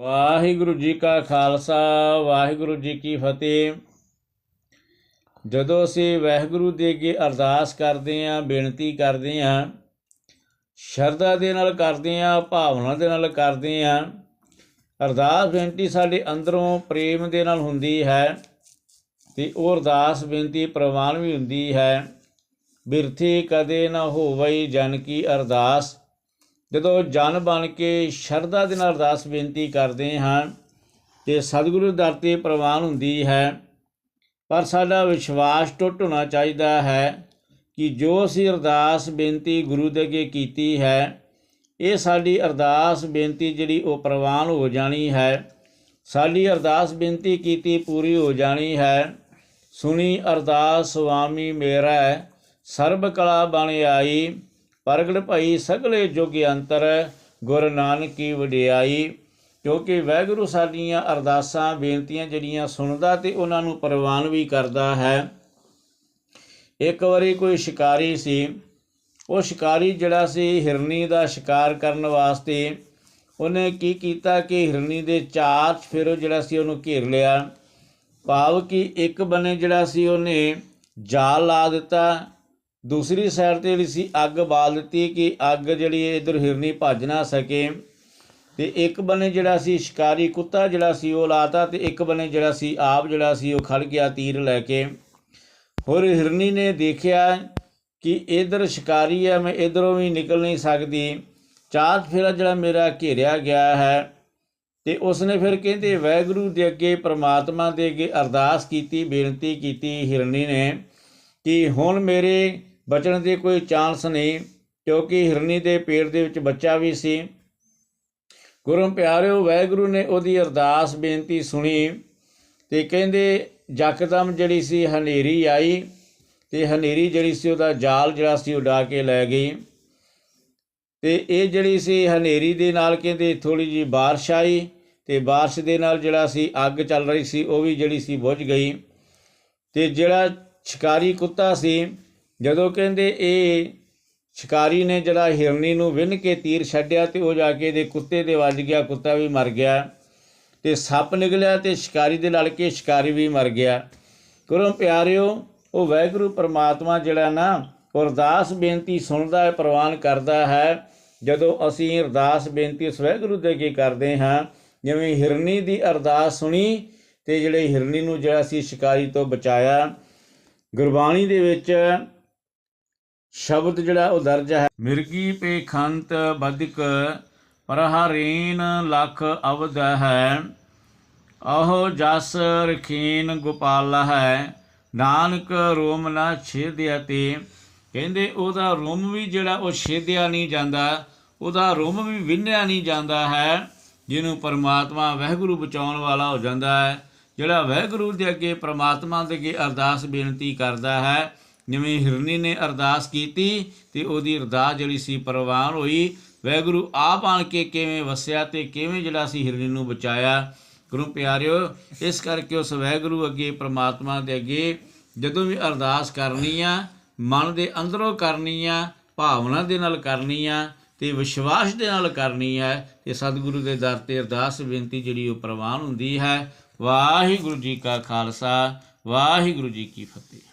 ਵਾਹਿਗੁਰੂ ਜੀ ਕਾ ਖਾਲਸਾ, ਵਾਹਿਗੁਰੂ ਜੀ ਕੀ ਫਤਿਹ। ਜਦੋਂ ਅਸੀਂ ਵਾਹਿਗੁਰੂ ਦੇ ਅੱਗੇ ਅਰਦਾਸ ਕਰਦੇ ਆਂ ਬੇਨਤੀ ਕਰਦੇ ਆਂ ਸ਼ਰਧਾ ਦੇ ਨਾਲ ਕਰਦੇ ਆਂ ਭਾਵਨਾ ਦੇ ਨਾਲ ਕਰਦੇ ਆਂ ਅਰਦਾਸ ਬੇਨਤੀ ਸਾਡੇ ਅੰਦਰੋਂ ਪ੍ਰੇਮ ਦੇ ਨਾਲ ਹੁੰਦੀ ਹੈ ਤੇ ਉਹ ਅਰਦਾਸ ਬੇਨਤੀ ਪ੍ਰਵਾਨ ਵੀ ਹੁੰਦੀ ਹੈ। ਬਿਰਥੀ ਕਦੇ ਨਾ ਹੋਵਈ ਜਨ ਕੀ ਅਰਦਾਸ। ਜਦੋਂ ਜਨ ਬਣ ਕੇ ਸ਼ਰਧਾ ਦੇ ਨਾਲ ਅਰਦਾਸ ਬੇਨਤੀ ਕਰਦੇ ਹਾਂ ਤੇ ਸਤਿਗੁਰੂ ਦਰ ਤੇ ਪ੍ਰਵਾਨ ਹੁੰਦੀ ਹੈ, ਪਰ ਸਾਡਾ ਵਿਸ਼ਵਾਸ ਟੁੱਟ ਹੋਣਾ ਚਾਹੀਦਾ ਹੈ ਕਿ ਜੋ ਅਸੀਂ ਅਰਦਾਸ ਬੇਨਤੀ ਗੁਰੂ ਦੇ ਅੱਗੇ ਕੀਤੀ ਹੈ, ਇਹ ਸਾਡੀ ਅਰਦਾਸ ਬੇਨਤੀ ਜਿਹੜੀ ਉਹ ਪ੍ਰਵਾਨ ਹੋ ਜਾਣੀ ਹੈ। ਸਾਡੀ ਅਰਦਾਸ ਬੇਨਤੀ ਕੀਤੀ ਪੂਰੀ ਹੋ ਜਾਣੀ ਹੈ। ਸੁਣੀ ਅਰਦਾਸ ਸੁਆਮੀ ਮੇਰਾ, ਸਰਬ ਕਲਾ ਬਣ ਆਈ। ਪ੍ਰਗਟ ਭਈ ਸਗਲੇ ਜੁਗ ਅੰਤਰ ਗੁਰ ਨਾਨਕ ਕੀ ਵਡਿਆਈ, ਕਿਉਂਕਿ ਵਾਹਿਗੁਰੂ ਸਾਡੀਆਂ ਅਰਦਾਸਾਂ, ਬੇਨਤੀਆਂ ਜਿਹੜੀਆਂ ਸੁਣਦਾ ਤੇ ਉਹਨਾਂ ਨੂੰ ਪ੍ਰਵਾਨ ਵੀ ਕਰਦਾ ਹੈ। ਇੱਕ ਵਾਰੀ ਕੋਈ ਸ਼ਿਕਾਰੀ ਸੀ, ਉਹ ਸ਼ਿਕਾਰੀ ਜਿਹੜਾ ਸੀ ਹਿਰਨੀ ਦਾ ਸ਼ਿਕਾਰ ਕਰਨ ਵਾਸਤੇ ਉਹਨੇ ਕੀ ਕੀਤਾ ਕਿ ਹਿਰਨੀ ਦੇ ਚਾਰ ਫਿਰ ਜਿਹੜਾ ਸੀ ਉਹਨੂੰ ਘੇਰ ਲਿਆ। ਭਾਵ ਕਿ ਇੱਕ ਬੰਨੇ ਜਿਹੜਾ ਸੀ ਉਹਨੇ ਜਾਲ ਲਾ ਦਿੱਤਾ ਦੂਸਰੀ ਸਾਈਡ ਤੇ ਜਿਹੜੀ ਸੀ, ਅੱਗ ਬਾਲ ਦਿੱਤੀ ਕਿ ਅੱਗ ਜਿਹੜੀ ਇਧਰ ਹਿਰਨੀ ਭੱਜ ਨਾ ਸਕੇ। ਤੇ ਇੱਕ ਬੰਨੇ ਜਿਹੜਾ ਸੀ, ਸ਼ਿਕਾਰੀ ਕੁੱਤਾ ਜਿਹੜਾ ਸੀ, ਉਹ ਲਾਤਾ ਤੇ ਇੱਕ ਬੰਨੇ ਜਿਹੜਾ ਸੀ, ਆਪ ਜਿਹੜਾ ਸੀ, ਉਹ ਖੜ ਗਿਆ ਤੀਰ ਲੈ ਕੇ। ਹੋਰ ਹਿਰਨੀ ਨੇ ਦੇਖਿਆ ਕਿ ਇਧਰ ਸ਼ਿਕਾਰੀ ਹੈ ਮੈਂ ਇਧਰੋਂ ਵੀ ਨਿਕਲ ਨਹੀਂ ਸਕਦੀ। ਚਾਰ ਫੇਰਾ ਜਿਹੜਾ ਮੇਰਾ ਘੇਰਿਆ ਗਿਆ ਹੈ ਤੇ ਉਸਨੇ ਫਿਰ ਕਹਿੰਦੇ ਵਾਹਿਗੁਰੂ ਦੇ ਅੱਗੇ ਪ੍ਰਮਾਤਮਾ ਦੇ ਅੱਗੇ ਅਰਦਾਸ ਕੀਤੀ, ਬੇਨਤੀ ਕੀਤੀ ਹਿਰਨੀ ਨੇ ਕਿ ਹੁਣ ਮੇਰੇ ਬਚਣ ਦੇ ਕੋਈ ਚਾਂਸ ਨਹੀਂ ਕਿਉਂਕਿ ਹਿਰਨੀ ਦੇ ਪੇਟ ਦੇ ਵਿੱਚ ਬੱਚਾ ਵੀ ਸੀ ਗੁਰੂ ਪਿਆਰਿਓ ਵਾਹਿਗੁਰੂ ਨੇ ਉਹਦੀ ਅਰਦਾਸ ਬੇਨਤੀ ਸੁਣੀ ਤੇ ਕਹਿੰਦੇ ਜਕਦਮ ਜਿਹੜੀ ਸੀ ਹਨੇਰੀ ਆਈ ਤੇ ਹਨੇਰੀ ਜਿਹੜੀ ਸੀ ਉਹਦਾ ਜਾਲ ਜਿਹੜਾ ਸੀ ਉਡਾ ਕੇ ਲੈ ਗਈ ਤੇ ਇਹ ਜਿਹੜੀ ਸੀ ਹਨੇਰੀ ਦੇ ਨਾਲ ਕਹਿੰਦੇ ਥੋੜੀ ਜੀ بارش ਆਈ ਤੇ بارش ਦੇ ਨਾਲ ਜਿਹੜਾ ਸੀ ਅੱਗ ਚੱਲ ਰਹੀ ਸੀ ਉਹ ਵੀ ਜਿਹੜੀ ਸੀ ਬੁਝ ਗਈ ਤੇ ਜਿਹੜਾ ਸ਼ਿਕਾਰੀ ਕੁੱਤਾ ਸੀ ਜਦੋਂ ਕਹਿੰਦੇ ਇਹ ਸ਼ਿਕਾਰੀ ਨੇ ਜਿਹੜਾ ਹਿਰਨੀ ਨੂੰ ਵਿੰਨ ਕੇ ਤੀਰ ਛੱਡਿਆ ਤੇ ਉਹ ਜਾ ਕੇ ਇਹਦੇ ਕੁੱਤੇ ਦੇ ਵੱਜ ਗਿਆ, ਕੁੱਤਾ ਵੀ ਮਰ ਗਿਆ ਤੇ ਸੱਪ ਨਿਕਲਿਆ ਤੇ ਸ਼ਿਕਾਰੀ ਦੇ ਲੜ ਕੇ ਸ਼ਿਕਾਰੀ ਵੀ ਮਰ ਗਿਆ। ਗੁਰੂ ਪਿਆਰਿਓ, ਉਹ ਵਾਹਿਗੁਰੂ ਪਰਮਾਤਮਾ ਜਿਹੜਾ ਨਾ ਉਹ ਅਰਦਾਸ ਬੇਨਤੀ ਸੁਣਦਾ ਹੈ, ਪ੍ਰਵਾਨ ਕਰਦਾ ਹੈ। ਜਦੋਂ ਅਸੀਂ ਅਰਦਾਸ ਬੇਨਤੀ ਉਸ ਵਾਹਿਗੁਰੂ ਦੇ ਅੱਗੇ ਕਰਦੇ ਹਾਂ, ਜਿਵੇਂ ਹਿਰਨੀ ਦੀ ਅਰਦਾਸ ਸੁਣੀ ਤੇ ਜਿਹੜੇ ਹਿਰਨੀ ਨੂੰ ਜਿਹੜਾ ਸੀ ਸ਼ਿਕਾਰੀ ਤੋਂ ਬਚਾਇਆ, ਗੁਰਬਾਣੀ ਦੇ ਵਿੱਚ ਸ਼ਬਦ ਜਿਹੜਾ ਉਹ ਦਰਜ ਹੈ। ਮਿਰਗੀ ਪੇਖੰਤ ਬਦਿਕ ਪਰਹਰੀਨ ਲਖ ਅਵਦ ਹੈ। ਆਹੋ ਜਸ ਰਖੀਨ ਗੋਪਾਲ ਹੈ। ਨਾਨਕ ਰੋਮ ਨਾ ਛੇਦਿਆ ਤੇ। ਕਹਿੰਦੇ ਉਹਦਾ ਰੋਮ ਵੀ ਜਿਹੜਾ ਉਹ ਛੇਦਿਆ ਨਹੀਂ ਜਾਂਦਾ। ਉਹਦਾ ਰੋਮ ਵੀ ਵਿੰਨਿਆ ਨਹੀਂ ਜਾਂਦਾ ਹੈ। ਜਿਹਨੂੰ ਪਰਮਾਤਮਾ ਵਹਿਗੁਰੂ ਬਚਾਉਣ ਵਾਲਾ ਹੋ ਜਾਂਦਾ ਹੈ। ਜਿਹੜਾ ਵਹਿਗੁਰੂ ਦੇ ਅੱਗੇ ਪਰਮਾਤਮਾ ਦੇ ਅੱਗੇ ਅਰਦਾਸ ਬੇਨਤੀ ਕਰਦਾ ਹੈ ਜਿਵੇਂ ਹਿਰਨੀ ਨੇ ਅਰਦਾਸ ਕੀਤੀ ਤੇ ਉਹਦੀ ਅਰਦਾਸ ਜਿਹੜੀ ਸੀ ਪ੍ਰਵਾਨ ਹੋਈ ਵਾਹਿਗੁਰੂ ਆਪ ਆਣ ਕੇ ਕਿਵੇਂ ਵਸਿਆ ਤੇ ਕਿਵੇਂ ਜਿਹੜਾ ਸੀ ਹਿਰਨੀ ਨੂੰ ਬਚਾਇਆ? ਗੁਰੂ ਪਿਆਰਿਓ, ਇਸ ਕਰਕੇ ਉਸ ਵਾਹਿਗੁਰੂ ਅੱਗੇ, ਪ੍ਰਮਾਤਮਾ ਦੇ ਅੱਗੇ ਜਦੋਂ ਵੀ ਅਰਦਾਸ ਕਰਨੀ ਆ, ਮਨ ਦੇ ਅੰਦਰੋਂ ਕਰਨੀ ਆ, ਭਾਵਨਾ ਦੇ ਨਾਲ ਕਰਨੀ ਆ ਤੇ ਵਿਸ਼ਵਾਸ ਦੇ ਨਾਲ ਕਰਨੀ ਹੈ ਤੇ ਸਤਿਗੁਰੂ ਦੇ ਦਰ ਤੇ ਅਰਦਾਸ ਬੇਨਤੀ ਜਿਹੜੀ ਉਹ ਪ੍ਰਵਾਨ ਹੁੰਦੀ ਹੈ। ਵਾਹਿਗੁਰੂ ਜੀ ਕਾ ਖਾਲਸਾ, ਵਾਹਿਗੁਰੂ ਜੀ ਕੀ ਫਤਿਹ।